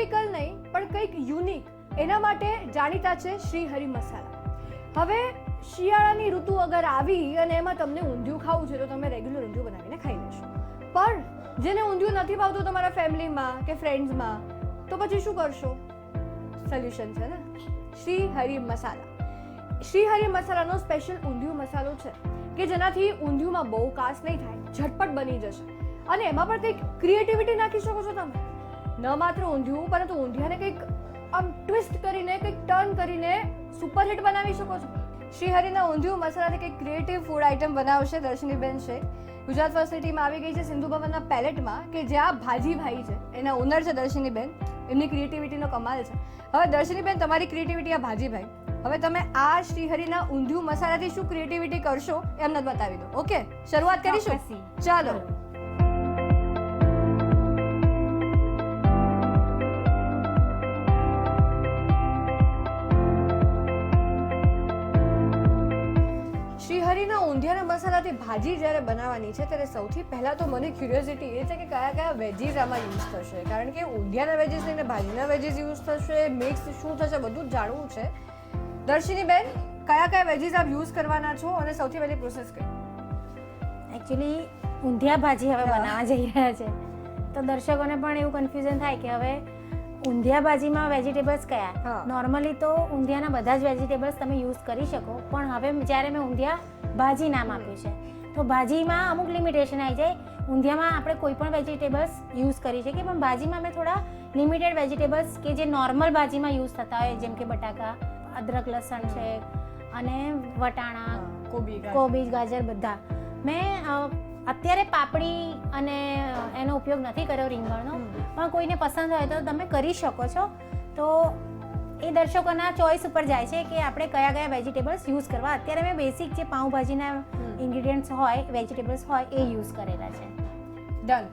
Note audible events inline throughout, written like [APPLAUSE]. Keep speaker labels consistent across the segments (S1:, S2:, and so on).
S1: Typical નહીં, પણ કંઈક યુનિક એના માટે જાણીતા છે શ્રી હરિ મસાલા. હવે શિયાળાની ઋતુ અગર આવી અને એમાં તમને ઊંધિયું ખાવું છે, તો તમે રેગ્યુલર ઊંધિયું બનાવીને ખાઈ લેશો. પણ જેને ઊંધિયું નથી ભાવતું તમારા ફેમિલીમાં કે ફ્રેન્ડ્સમાં તો પછી શું કરશો? સોલ્યુશન છે ને? શ્રી હરિ મસાલા. શ્રી હરિ મસાલાનો સ્પેશિયલ ઊંધિયું મસાલો છે, કે જેનાથી ઊંધિયુંમાં બહુ કાસ નહીં થાય, ઝટપટ બની જશે. અને એમાં પણ કંઈક ક્રિએટિવિટી નાખી શકો છો તમે? ન માત્ર ઊંધિયું પરંતુ ઊંધિયાને કંઈક આમ ટ્વિસ્ટ કરીને કંઈક ટર્ન કરીને સુપરહિટ બનાવી શકો છો. શ્રીહરિના ઊંધિયું મસાલાથી કંઈક ક્રિએટિવ ફૂડ આઇટમ બનાવશે દર્શનીબેન છે ગુજરાત ફર્સ્ટની આવી ગઈ છે સિંધુ ભવનના પેલેટમાં કે જ્યાં ભાજીભાઈ છે એના ઓનર છે દર્શનીબેન. એમની ક્રિએટિવિટીનો કમાલ છે. હવે દર્શનીબેન તમારી ક્રિએટિવિટી આ ભાજીભાઈ. હવે તમે આ શ્રીહરિના ઊંધિયું મસાલાથી શું ક્રિએટિવિટી કરશો એમને જ બતાવી દો. ઓકે શરૂઆત કરીશું. ચાલો. મસાલાથી ભાજી જ્યારે બનાવવાની છે ત્યારે સૌથી પહેલાં તો મને ક્યુરિયોસિટી એ છે કે કયા કયા વેજીસ આમાં યુઝ થશે. કારણ કે ઊંધિયાના વેજીસ લઈને ભાજીના વેજીસ યુઝ થશે મિક્સ શું થશે બધું જાણવું છે. દર્શિનીબેન કયા કયા વેજીસ આપ યુઝ કરવાના છો અને સૌથી પહેલી પ્રોસેસ કઈ?
S2: એકચ્યુઅલી ઊંધિયા ભાજી હવે બનાવવા જઈ રહ્યા છે. તો દર્શકોને પણ એવું કન્ફ્યુઝન થાય કે હવે ઊંધિયા ભાજીમાં વેજીટેબલ્સ. કયા? નોર્મલી તો ઊંધિયાના બધા જ વેજીટેબલ્સ તમે યુઝ કરી શકો પણ હવે જ્યારે મેં ઊંધિયા ભાજી નામ આપ્યું છે તો ભાજીમાં અમુક લિમિટેશન આવી જાય. ઊંધિયામાં આપણે કોઈ પણ વેજીટેબલ્સ યુઝ કરી શકીએ પણ ભાજીમાં મેં થોડા લિમિટેડ વેજીટેબલ્સ કે જે નોર્મલ ભાજીમાં યુઝ થતા હોય જેમ કે બટાકા અદરક લસણ છે અને વટાણા
S1: કોબી
S2: કોબીજ ગાજર બધા. મેં અત્યારે પાપડી અને એનો ઉપયોગ નથી કર્યો રીંગણનો પણ કોઈને પસંદ હોય તો તમે કરી શકો છો. તો એ દર્શકોના ચોઈસ ઉપર જાય છે કે આપણે કયા કયા વેજીટેબલ્સ યુઝ કરવા. અત્યારે મેં બેસિક જે પાઉંભાજીના ઇન્ગ્રીડિયન્ટ્સ હોય વેજીટેબલ્સ હોય એ યુઝ કરેલા છે.
S1: ડન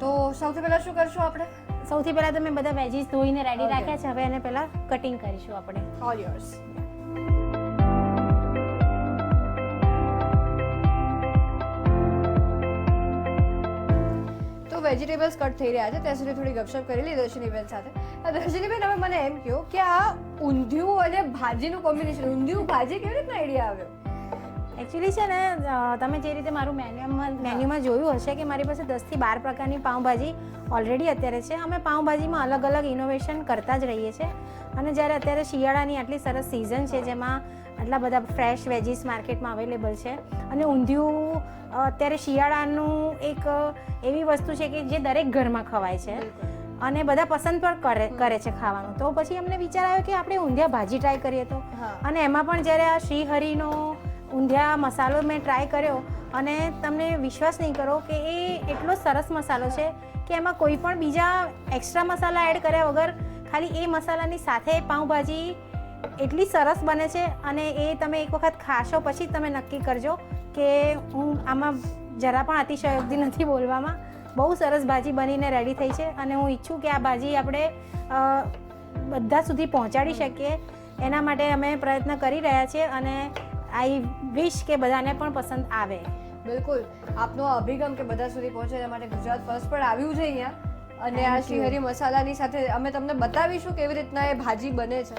S1: તો સૌથી પહેલાં શું કરશું આપણે?
S2: સૌથી પહેલાં તો મેં બધા વેજીસ ધોઈને રેડી રાખ્યા છે. હવે એને પહેલાં કટિંગ કરીશું આપણે.
S1: ઓલ યોર્સ વેજીટેબલ્સ કટ થઈ રહ્યા છે. ત્યાં સુધી થોડી ગપશપ કરી લીધી દર્શનીબેન સાથે. દર્શનીબેન હવે મને એમ કહો કે આ ઊંધિયું અને ભાજીનું કોમ્બિનેશન ઊંધિયું ભાજી કેવી રીતના આઈડિયા આવ્યો?
S2: એકચ્યુઅલી છે ને તમે જે રીતે મારું મેન્યુમાં મેન્યુમાં જોયું હશે કે મારી પાસે દસથી બાર પ્રકારની પાઉંભાજી ઓલરેડી અત્યારે છે. અમે પાઉંભાજીમાં અલગ અલગ ઇનોવેશન કરતા જ રહીએ છીએ. અને જ્યારે અત્યારે શિયાળાની આટલી સરસ સિઝન છે જેમાં આટલા બધા ફ્રેશ વેજીસ માર્કેટમાં અવેલેબલ છે. અને ઊંધિયું અત્યારે શિયાળાનું એક એવી વસ્તુ છે કે જે દરેક ઘરમાં ખવાય છે. અને બધા પસંદ પણ કરે કરે છે ખાવાનું. તો પછી અમને વિચાર આવ્યો કે આપણે ઊંધિયા ભાજી ટ્રાય કરીએ તો. અને એમાં પણ જ્યારે આ શ્રીહરિનો ઊંધિયા મસાલો મેં ટ્રાય કર્યો અને તમને વિશ્વાસ નહીં કરો કે એ એટલો સરસ મસાલો છે કે એમાં કોઈ પણ બીજા એક્સ્ટ્રા મસાલા એડ કર્યા વગર ખાલી એ મસાલાની સાથે પાઉંભાજી એટલી સરસ બને છે અને એ તમે એક વખત ખાશો પછી તમે નક્કી કરજો કે હું આમાં જરા પણ અતિશયોક્તિ નથી બોલવામાં. બહુ સરસ ભાજી બનીને રેડી થઈ છે અને હું ઈચ્છું કે આ ભાજી આપણે બધા સુધી પહોંચાડી શકીએ. એના માટે અમે પ્રયત્ન કરી રહ્યા છીએ અને આઈ વિશ કે બધાને પણ પસંદ આવે.
S1: બિલકુલ. આપનો અભિગમ કે બધા સુધી પહોંચે એના માટે ગુજરાત ફર્સ્ટ પણ આવ્યું છે અહીંયા. અને આ શ્રીહરી મસાલાની સાથે અમે તમને બતાવીશું કેવી રીતના એ ભાજી બને છે.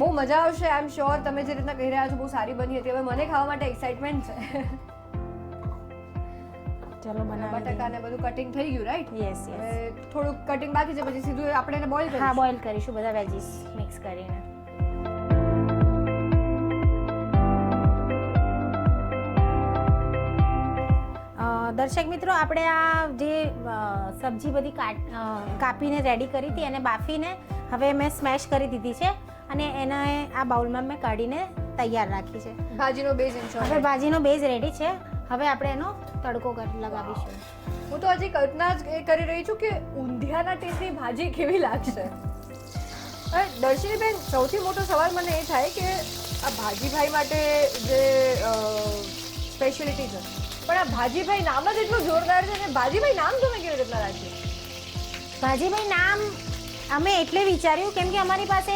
S1: બહુ મજા આવશે આઈ એમ શ્યોર તમે જે રીતના કહી રહ્યા છો બહુ સારી બની હતી. હવે મને ખાવા માટે એક્સાઇટમેન્ટ છે.
S2: ચલો બનાવી
S1: બટાકા ને બધું કટિંગ થઈ ગયું રાઈટ
S2: યસ યસ
S1: થોડુંક કટિંગ બાકી છે પછી સીધું આપણે એને બોઇલ
S2: હા
S1: કરીશું.
S2: બોઇલ કરીશું બધા વેજીસ મિક્સ કરીને. દર્શક મિત્રો આપણે આ જે સબ્જી બધી કાપીને રેડી કરી હતી એને બાફીને હવે મેં સ્મેશ કરી દીધી છે. અને એના આ બાઉલમાં મેં કાઢીને તૈયાર રાખી છે.
S1: ભાજીનો બેઝ
S2: હવે ભાજીનો બેઝ રેડી છે. હવે આપણે એનો તડકો લગાવીશું.
S1: હું તો હજી કલ્પના જ એ કરી રહી છું કે ઊંધિયાના ટેસ્ટની ભાજી કેવી લાગશે. દર્શનીબેન સૌથી મોટો સવાલ મને એ થાય કે આ ભાજીભાઈ માટે જે સ્પેશિયાલિટી છે પણ આ ભાજીભાઈ નામ જ એટલું જોરદાર છે ને ભાજીભાઈ નામ તમે કેવી રીતના રાખ્યું?
S2: ભાજીભાઈ નામ અમે એટલે વિચાર્યું કેમ કે અમારી પાસે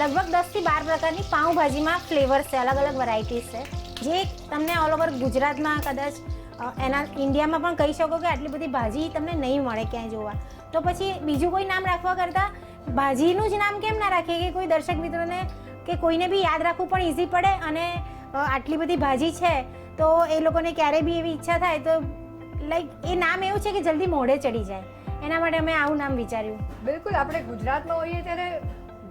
S2: લગભગ દસથી બાર પ્રકારની પાઉંભાજીમાં ફ્લેવર્સ છે, અલગ અલગ વેરાયટીઝ છે. જે તમને ઓલ ઓવર ગુજરાતમાં કદાચ એના ઇન્ડિયામાં પણ કહી શકો કે આટલી બધી ભાજી તમને નહીં મળે ક્યાંય જોવા. તો પછી બીજું કોઈ નામ રાખવા કરતાં ભાજીનું જ નામ કેમ ના રાખીએ કે કોઈ દર્શક મિત્રોને કે કોઈને બી યાદ રાખવું પણ ઇઝી પડે અને આટલી બધી ભાજી છે, તો એ લોકોને ક્યારે બી એવી ઈચ્છા થાય તો લાઈક એ નામ એવું છે કે જલ્દી મોઢે ચડી જાય. એના માટે અમે આવું નામ વિચાર્યું.
S1: બિલકુલ, આપણે ગુજરાતમાં હોઈએ ત્યારે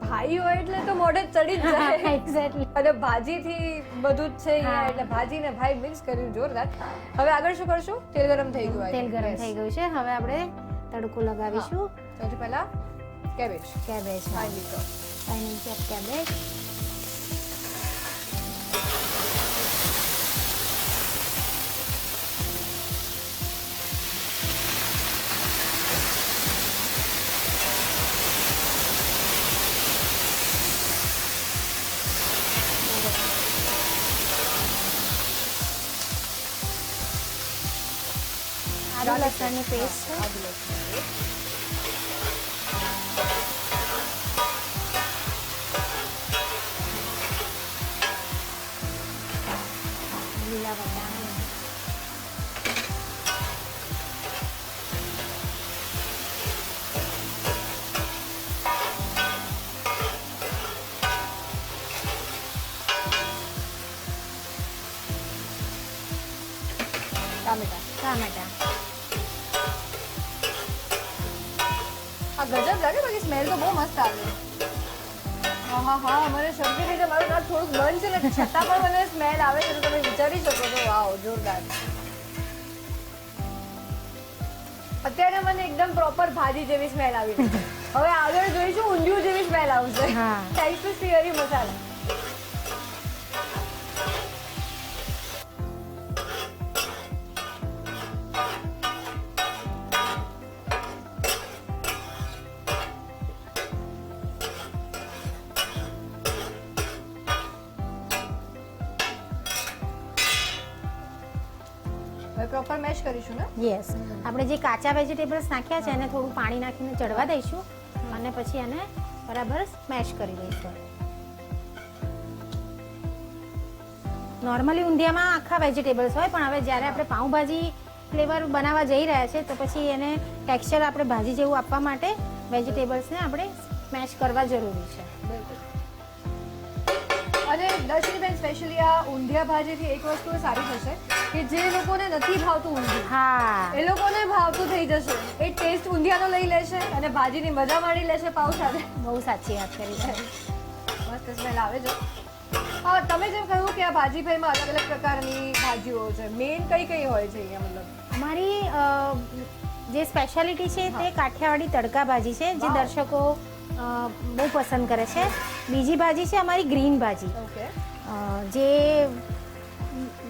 S1: ભાઈ હોય એટલે તો મોઢે ચડી જ [LAUGHS] જાય.
S2: એક્ઝેક્ટલી
S1: અને ભાજીથી બધું જ છે એટલે ભાજી ને ભાઈ મિક્સ કર્યું જોરદાર. હવે આગળ શું કરશું? તેલ ગરમ થઈ ગયું
S2: તેલ ગરમ થઈ ગયું છે. હવે આપણે તડકો લગાવીશું.
S1: સૌથી પહેલા cabbage. Cabbage
S2: finally final cabbage. આદુ લસણની પેસ્ટ છે
S1: આદુ લસણની paste.
S2: લીલા વટાણા
S1: ટામેટા
S2: ટામેટા
S1: આ ગજબ લાગે બાકી સ્મેલ તો બહુ મસ્ત આવે. હા હા હા મને શરદી થઈ મારું નાક થોડુંક બંધ છે ને છતાં પણ મને સ્મેલ આવે છે તો તમે વિચારી શકો છો વાવ જોરદાર. અત્યારે મને એકદમ પ્રોપર ભાજી જેવી સ્મેલ આવી છે. હવે આગળ જોઈશું ઊંધિયું જેવી સ્મેલ આવશે.
S2: હા.
S1: Thanks to Shri Masala. Proper કરીશું ને?
S2: યસ આપણે જે કાચા વેજીટેબલ્સ નાખ્યા છે એને થોડું પાણી નાખીને ચડવા દઈશું અને પછી એને બરાબર સ્મેશ કરી દઈશું. નોર્મલી ઊંધિયામાં આખા વેજીટેબલ્સ હોય પણ હવે જ્યારે આપણે પાઉંભાજી ફ્લેવર બનાવવા જઈ રહ્યા છે તો પછી એને ટેક્સચર આપણે ભાજી જેવું આપવા માટે વેજીટેબલ્સને આપણે સ્મેશ કરવા જરૂરી છે.
S1: બિલકુલ અને દર્શનીબેન સ્પેશિયલી આ ઊંધિયા ભાજીથી એક વસ્તુ સારી થશે કે જે લોકોને નથી ભાવતું ઊંધિયું.
S2: હા.
S1: એ લોકોને ભાવતું થઈ જશે. એ ટેસ્ટ ઊંધિયાનો લઈ લેશે અને ભાજીની મજા માણી લેશે પાઉં સાથે.
S2: બહુ સાચી વાત કરી છે
S1: મસ્ત સ્મેલ આવે જો. હા તમે જેમ કહ્યું કે આ ભાજી ભાઈમાં અલગ અલગ પ્રકારની ભાજીઓ છે. મેઇન કઈ કઈ હોય છે અહીંયા મતલબ?
S2: અમારી જે સ્પેશિયાલિટી છે તે કાઠિયાવાડી તડકા ભાજી છે જે દર્શકો બહુ પસંદ કરે છે. બીજી ભાજી છે અમારી ગ્રીન ભાજી. જે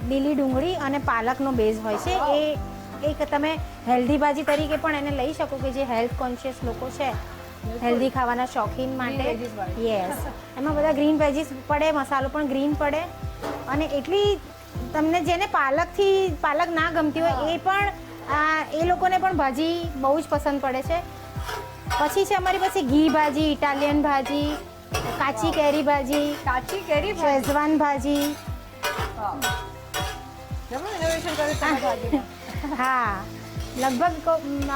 S2: લીલી ડુંગળી અને પાલકનો બેઝ હોય છે. એ એક તમે હેલ્ધી ભાજી તરીકે પણ એને લઈ શકો કે જે હેલ્થ કોન્શિયસ લોકો છે. હેલ્ધી ખાવાના શોખીન માટે. યસ એમાં બધા ગ્રીન વેજીસ પડે મસાલો પણ ગ્રીન પડે. અને એટલી તમને જેને પાલકથી પાલક ના ગમતી હોય એ પણ એ લોકોને પણ ભાજી બહુ જ પસંદ પડે છે. પછી છે અમારી પાસે ઘી ભાજી ઇટાલિયન ભાજી કાચી કેરી ભાજી
S1: કાચી કેરી
S2: શેઝવાન ભાજી. હા લગભગ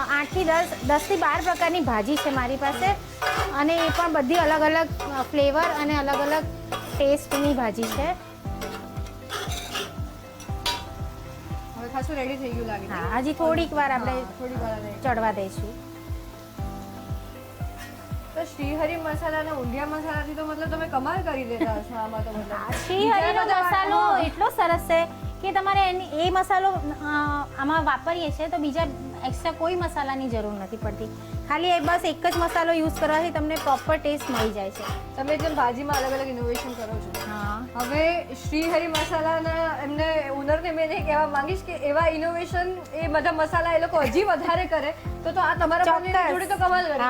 S2: આઠથી દસ દસથી બાર પ્રકારની ભાજી છે મારી પાસે. અને એ પણ બધી અલગ અલગ ફ્લેવર અને અલગ અલગ ટેસ્ટની ભાજી છે.
S1: હવે ખાસું રેડી થઈ ગયું લાગે.
S2: હા હજી થોડીક વાર આપણે
S1: થોડીક વાર
S2: ચડવા દઈશું.
S1: શ્રીહરી મસાલા અને ઊંધિયા મસાલાથી તો મતલબ તમે કમાલ કરી દેતા હશો આમાં તો મતલબ.
S2: શ્રીહરિનો મસાલો એટલો સરસ છે કે તમારે એની એ મસાલો આમાં વાપરીએ છીએ તો બીજા એક્સ્ટ્રા કોઈ મસાલાની જરૂર નથી પડતી. ખાલી બસ એક જ મસાલો યુઝ કરવાથી તમને પ્રોપર ટેસ્ટ મળી જાય છે.
S1: તમે જેમ ભાજીમાં અલગ અલગ ઇનોવેશન કરો છો.
S2: હા.
S1: હવે શ્રીહરિ મસાલાના એમને ઓનરને મેં નહીં કહેવા માંગીશ કે એવા ઇનોવેશન એ બધા મસાલા એ લોકો હજી વધારે કરે તો તો આ તમારા જોડે તો કમાલ કરે.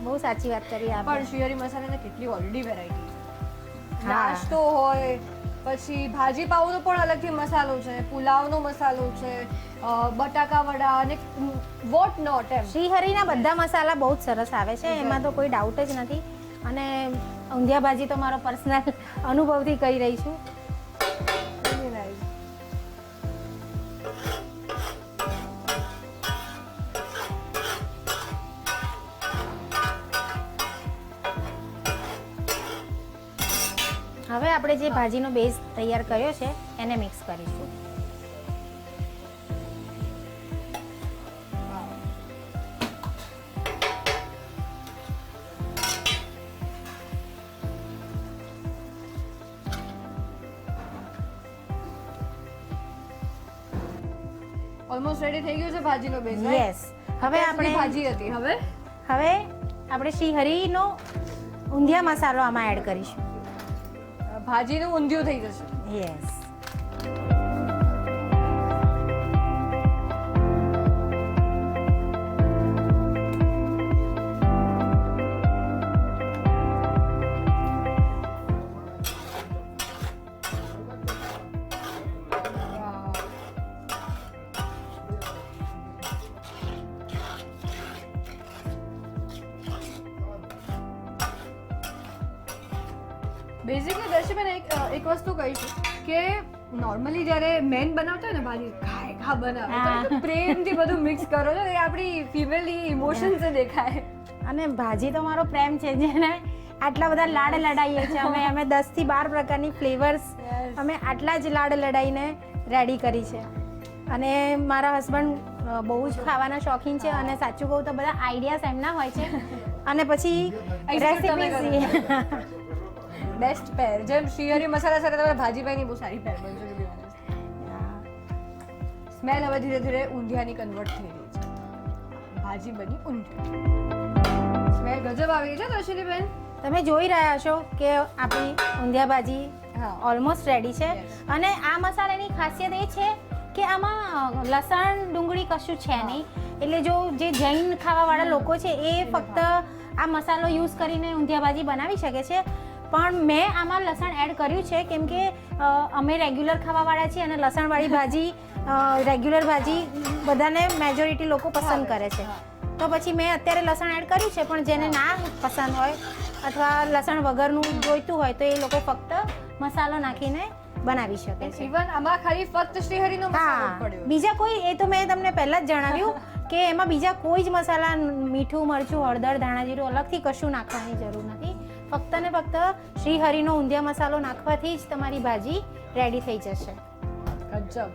S2: બહુ સાચી વાત કરી
S1: પણ
S2: આપણે
S1: શ્રીહરિ કેટલી ઓલરેડી વેરાયટી. નાસ્તો હોય પછી ભાજી પાઉનો પણ અલગથી મસાલો છે પુલાવનો મસાલો છે બટાકા વડા અને વોટ નોટ એમ.
S2: શ્રીહરિના બધા મસાલા બહુ જ સરસ આવે છે એમાં તો કોઈ ડાઉટ જ નથી. અને ઊંધિયા ભાજી તો મારો પર્સનલ [LAUGHS] અનુભવથી કહી રહી છું. આપણે જે ભાજીનો બેઝ તૈયાર કર્યો છે એને મિક્સ કરીશું.
S1: ઓલમોસ્ટ રેડી થઈ ગયું છે ભાજીનો બેઝ
S2: યસ હવે આપણે
S1: ભાજી હતી હવે?
S2: હવે આપણે શ્રીહરીનો ઊંધિયા મસાલો આમાં એડ કરીશું.
S1: ભાજીનું ઊંધિયું થઈ જશે.
S2: યસ
S1: બેઝિકલી મેં એક એક વસ્તુ કહીશું કે નોર્મલી જ્યારે મેન બનાવતા હોય ને ભાજી ખાય ખા બનાવે પ્રેમથી બધું મિક્સ કરો છો એ આપણી ફિમેલની ઇમોશન્સ દેખાય.
S2: અને ભાજી તો મારો પ્રેમ છે જેને આટલા બધા લાડ લડાઈએ છીએ અમે અમે દસથી બાર પ્રકારની ફ્લેવર્સ અમે આટલા જ લાડ લડાઈને રેડી કરી છે. અને મારા હસબન્ડ બહુ જ ખાવાના શોખીન છે અને સાચું કહું તો બધા આઈડિયાસ એમના હોય છે. અને પછી રેસીપી [LAUGHS]
S1: બેસ્ટ પેર. જેમ શિયરી મસાલા સાથે તમે ભાજીભાઈની બહુ સારી પેર બનશે સ્મેલ હવે ધીરે ધીરે ઊંધિયાની કન્વર્ટ થઈ રહી છે. ભાજી બની ઊંધિયા સ્મેલ ગજબ આવી છે દર્શિનીબેન
S2: તમે જોઈ રહ્યા છો કે આપણી ઊંધિયા ભાજી ઓલમોસ્ટ રેડી છે. અને આ મસાલાની ખાસિયત એ છે કે આમાં લસણ ડુંગળી કશું છે નહીં. એટલે જો જે જૈન ખાવાવાળા લોકો છે એ ફક્ત આ મસાલો યુઝ કરીને ઊંધિયા ભાજી બનાવી શકે છે. પણ મેં આમાં લસણ એડ કર્યું છે કેમ કે અમે રેગ્યુલર ખાવાવાળા છીએ અને લસણવાળી ભાજી રેગ્યુલર ભાજી બધાને મેજોરિટી લોકો પસંદ કરે છે. તો પછી મેં અત્યારે લસણ એડ કર્યું છે પણ જેને ના પસંદ હોય અથવા લસણ વગરનું જોઈતું હોય તો એ લોકો ફક્ત મસાલો નાખીને બનાવી શકે છે.
S1: ઇવન આમાં ખાલી ફક્ત શ્રીહરીનો મસાલો પડ્યો.
S2: બીજા કોઈ એ તો મેં તમને પહેલા જ જણાવ્યું [LAUGHS] કે એમાં બીજા કોઈ જ મસાલા મીઠું મરચું હળદર ધાણા જીરું અલગથી કશું નાખવાની જરૂર નથી. ફક્ત ને ફક્ત શ્રી હરિનો ઊંધિયા મસાલો નાખવાથી જ તમારી ભાજી રેડી થઈ જશે.
S1: ગજબ.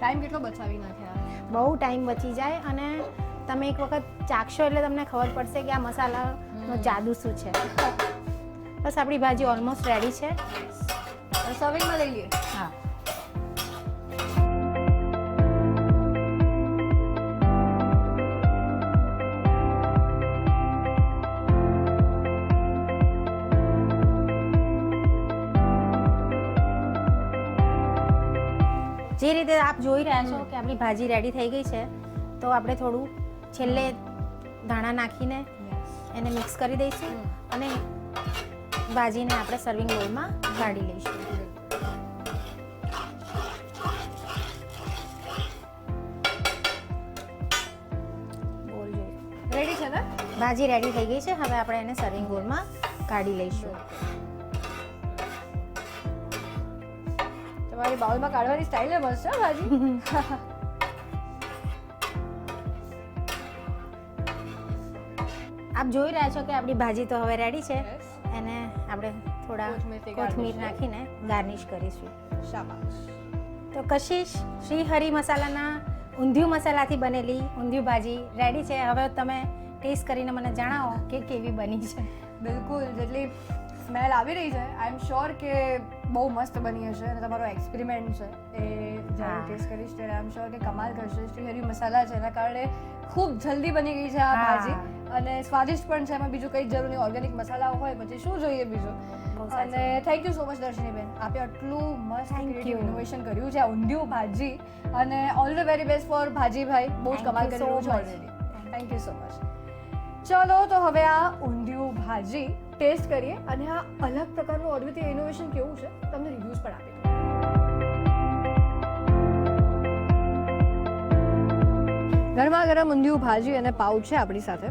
S1: ટાઈમ કેટલો બચાવી નાખ્યા?
S2: બહુ ટાઈમ બચી જાય અને તમે એક વખત ચાખશો એટલે તમને ખબર પડશે કે આ મસાલાનો જાદુ શું છે. બસ આપણી ભાજી ઓલમોસ્ટ રેડી છે.
S1: સર્વિંગમાં લઈ લઈએ.
S2: હા. જે રીતે આપ જોઈ રહ્યા છો કે આપણી ભાજી રેડી થઈ ગઈ છે તો આપણે થોડું છેલ્લે ધાણા નાખીને એને મિક્સ કરી દઈશું અને ભાજીને આપણે સર્વિંગ બોલમાં કાઢી લઈશું.
S1: રેડી છે
S2: ભાજી રેડી થઈ ગઈ છે હવે આપણે એને સર્વિંગ બોલમાં કાઢી લઈશું.
S1: તમારી બાઉલમાં કાઢવાની સ્ટાઇલ મસ્ત છે ભાજી.
S2: આપ જોઈ રહ્યા છો કે આપણી ભાજી તો હવે રેડી છે. એને આપણે થોડા કોથમીર નાખીને ગાર્નિશ કરીશું.
S1: શાબાશ.
S2: તો કશિશ શ્રી હરી મસાલાના ઊંધિયું મસાલાથી બનેલી ઊંધિયું ભાજી રેડી છે. હવે તમે ટેસ્ટ કરીને મને જણાવો કે કેવી બની છે.
S1: બિલકુલ જેટલી સ્મેલ આવી રહી છે આઈ એમ શ્યોર કે બહુ મસ્ત બની હશે અને તમારો એક્સપેરિમેન્ટ છે. એ જ્યારે ટેસ્ટ કરીશ ત્યારે આમ એમ શ્યોર કે કમાલ કરશે. શ્રીહરી મસાલા છે એના કારણે ખૂબ જલ્દી બની ગઈ છે આ ભાજી. અને સ્વાદિષ્ટ પણ છે એમાં બીજું કંઈ જરૂર નહીં ઓર્ગેનિક મસાલાઓ હોય પછી શું જોઈએ બીજું? અને થેન્ક યુ સો મચ દર્શનીબેન. આપે આટલું મસ્ત. ઇનોવેશન કર્યું છે આ ઊંધિયું ભાજી. અને all the very best for ભાજીભાઈ. બહુ જ કમાલ કરી રહ્યું છે already thank you so much ચલો, તો હવે આ ઊંધિયું ભાજી ટેસ્ટ કરીએ અને આ અલગ પ્રકારનું અદ્વિતીય ઇનોવેશન કેવું છે, તમને રિવ્યૂઝ પણ આપી ગરમા ગરમ ઊંધિયું ભાજી અને પાઉ છે આપણી સાથે.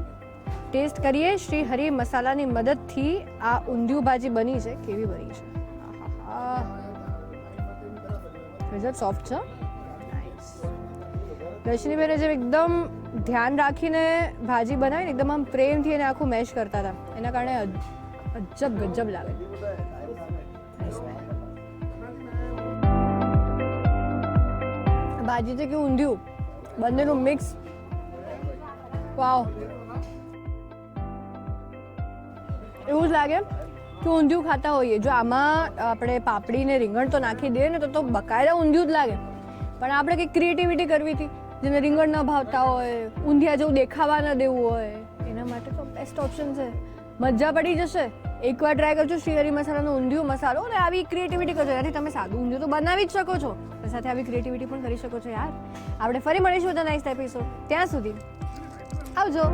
S1: ટેસ્ટ કરીએ, શ્રી હરિ મસાલાની મદદથી આ ઊંધિયું ભાજી બની છે, કેવી બની છે. ગજબ સોફ્ટ છે? દર્શનીબેને જેમ એકદમ ધ્યાન રાખીને ભાજી બનાવીને એકદમ આમ પ્રેમથી એને આખું મેશ કરતા હતા. એના કારણે અજબ ગજબ લાગે. ભાજી છે કે ઊંધિયું, બંનેનું મિક્સ વાવ એવું જ લાગે કે ઊંધિયું ખાતા હોઈએ. જો આમાં આપણે પાપડીને રીંગણ તો નાખી દઈએ ને તો તો બકાયદા ઊંધિયું જ લાગે. પણ આપણે કંઈક ક્રિએટિવિટી કરવી હતી. જેને રીંગણ ન ભાવતા હોય, ઊંધિયા જેવું દેખાવા ન દેવું હોય, એના માટે તો બેસ્ટ ઓપ્શન છે. મજા પડી જશે. એકવાર ટ્રાય કરજો શિયરી મસાલાનો ઊંધિયું મસાલો અને આવી ક્રિએટિવિટી કરજો. એનાથી તમે સાદું ઊંધિયું તો બનાવી જ શકો છો. સાથે આવી ક્રિએટિવિટી પણ કરી શકો છો યાર. આપણે ફરી મળીશું ધ નેક્સ્ટ એપિસોડ ત્યાં સુધી આવજો.